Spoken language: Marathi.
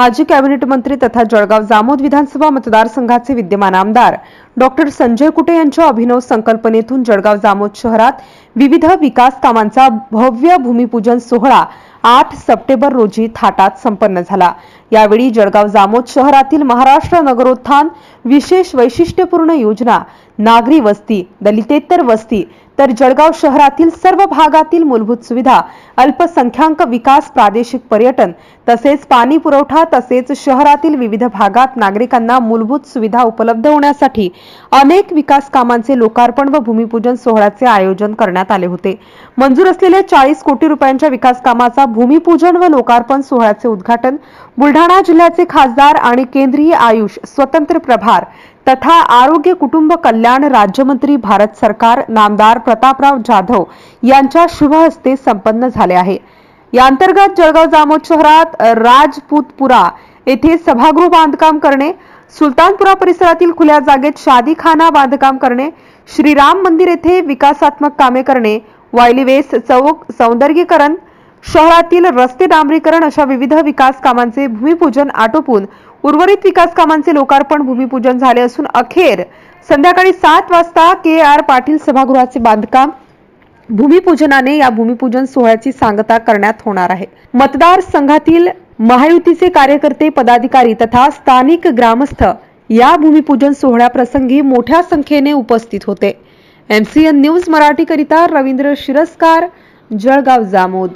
माजी कॅबिनेट मंत्री तथा जळगाव जामोद विधानसभा मतदारसंघाचे विद्यमान आमदार डॉक्टर संजय कुटे यांच्या अभिनव संकल्पनेतून जळगाव जामोद शहरात विविध विकास कामांचा भव्य भूमिपूजन सोहळा आठ सप्टेंबर रोजी थाटात संपन्न झाला. यावेळी जळगाव जामोद शहरातील महाराष्ट्र नगरोत्थान विशेष वैशिष्ट्यपूर्ण योजना नागरी वस्ती दलितेतर वस्ती तर जळगाव शहरातील सर्व भागातील मूलभूत सुविधा अल्पसंख्याक विकास प्रादेशिक पर्यटन तसेच पाणी पुरवठा तसेच शहरातील विविध भागात नागरिकांना मूलभूत सुविधा उपलब्ध होण्यासाठी अनेक विकास कामांचे लोकार्पण व भूमिपूजन सोहळ्याचे आयोजन करण्यात आले होते. मंजूर असलेल्या चाळीस कोटी रुपयांच्या विकास कामाचा भूमिपूजन व लोकार्पण सोहळ्याचे उद्घाटन बुलढाणा जिल्ह्याचे खासदार आणि केंद्रीय आयुष स्वतंत्र प्रभार तथा आरोग्य कुटुंब कल्याण राज्यमंत्री भारत सरकार नामदार प्रतापराव जाधव यांच्या शुभ हस्ते संपन्न झाले आहे. या अंतर्गत जळगाव जामोद शहरात राजपूतपुरा येथे सभागृह बांधकाम करणे सुलतानपुरा परिसरातील खुल्या जागेत शादीखाना बांधकाम करणे श्रीराम मंदिर येथे विकासात्मक कामे करणे वायलीवेस चौक सौंदर्यीकरण शहरातील रस्ते डांबरीकरण अशा विविध विकास कामांचे भूमिपूजन आटोपून उर्वरित विकास कामांचे लोकार्पण भूमिपूजन झाले असून अखेर संध्याकाळी सात वाजता के आर पाटील सभागृहाचे बांधकाम भूमिपूजनाने या भूमिपूजन सोहळ्याची सांगता करण्यात होणार आहे. मतदार संघातील महायुतीचे कार्यकर्ते पदाधिकारी तथा स्थानिक ग्रामस्थ या भूमिपूजन सोहळ्याप्रसंगी मोठ्या संख्येने उपस्थित होते. एमसीएन न्यूज मराठीकरिता रवींद्र शिरस्कार जळगाव जामोद.